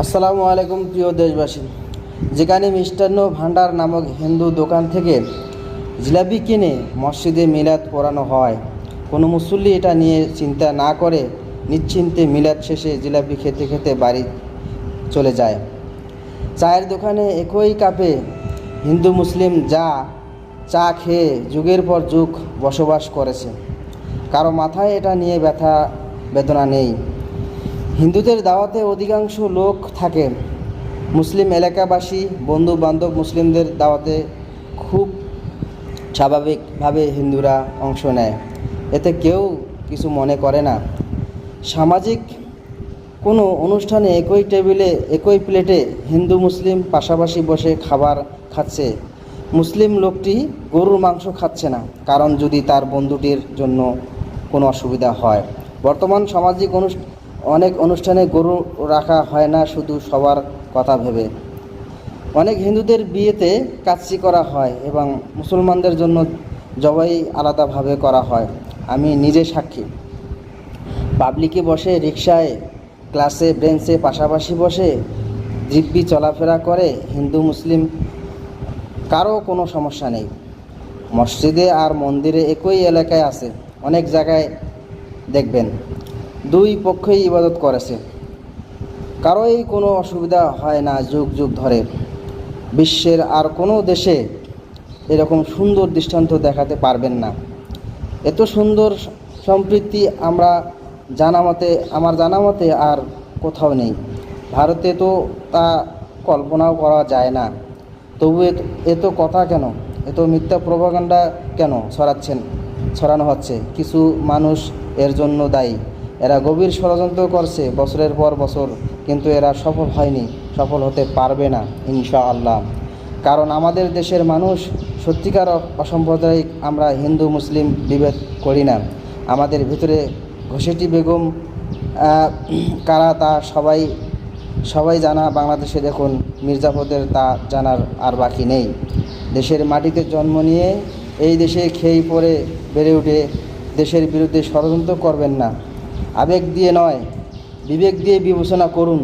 আসসালামু আলাইকুম প্রিয় দেশবাসী। যেখানে মিষ্টান্ন ভান্ডার নামক হিন্দু দোকান থেকে জিলাপি কিনে মসজিদে মিলাদ পড়ানো হয়। কোনো মুসল্লি এটা নিয়ে চিন্তা না করে নিশ্চিন্তে মিলাদ শেষে জিলাপি খেতে খেতে বাড়ি চলে যায়। চায়ের দোকানে একই কাপে হিন্দু মুসলিম যা চা খেয়ে যুগের পর যুগ বসবাস করেছে। কারও মাথায় এটা নিয়ে ব্যথা, বেদনা নেই। হিন্দুদের দাওয়াতে অধিকাংশ লোক থাকে। মুসলিম এলাকাবাসী বন্ধু বান্ধব মুসলিমদের দাওয়াতে খুব স্বাভাবিকভাবে হিন্দুরা অংশ নেয়। এতে কেউ কিছু মনে করে না। সামাজিক কোনো অনুষ্ঠানে একই টেবিলে, একই প্লেটে হিন্দু মুসলিম পাশাপাশি বসে খাবার খাচ্ছে। মুসলিম লোকটি গরুর মাংস খাচ্ছে না, কারণ যদি তার বন্ধুটির জন্য কোনো অসুবিধা হয়। বর্তমান সামাজিক অনুষ্ঠান অনেক অনুষ্ঠানে গরু রাখা হয় না, শুধু সবার কথা ভেবে। অনেক হিন্দুদের বিয়েতে কাচ্চি করা হয় এবং মুসলমানদের জন্য জবাই আলাদাভাবে করা হয়। আমি নিজে সাক্ষী। পাবলিকে বসে, রিক্সায়, ক্লাসে বেঞ্চে পাশাপাশি বসে দিব্যি চলাফেরা করে হিন্দু, মুসলিম, কারও কোনো সমস্যা নেই। মসজিদে আর মন্দিরে একই এলাকায় আছে। অনেক জায়গায় দেখবেন। দুই পক্ষেই ইবাদত করেছে। কারোই কোনো অসুবিধা হয় না যুগ যুগ ধরে। বিশ্বের আর কোনো দেশে এরকম সুন্দর দৃষ্টান্ত দেখাতে পারবেন না। এত সুন্দর সম্প্রীতি আমরা জানা মতে, আমার জানা মতে আর কোথাও নেই। ভারতে তো তা কল্পনাও করা যায় না। তবু এত- কথা কেন? এত মিথ্যা প্রভাকাণ্ডা কেন ছড়াচ্ছেন, ছড়ানো হচ্ছে? কিছু মানুষ এর জন্য দায়ী। এরা গভীর ষড়যন্ত্র করছে বছরের পর বছর, কিন্তু এরা সফল হয়নি, সফল হতে পারবে না ইনশা আল্লাহ কারণ আমাদের দেশের মানুষ সত্যিকার অসাম্প্রদায়িক, আমরা হিন্দু, মুসলিম বিভেদ করি না। আমাদের ভিতরে ঘষেটি বেগম কারা তা সবাই সবাই জানা। বাংলাদেশে দেখুন, মির্জাফরদের তা জানার আর বাকি নেই। দেশের মাটিতে জন্ম নিয়ে এই দেশে খেয়ে পরে বেড়ে উঠে দেশের বিরুদ্ধে ষড়যন্ত্র করবেন না। আবেগ দিয়ে নয় বিবেক দিয়ে বিবেচনা করুন।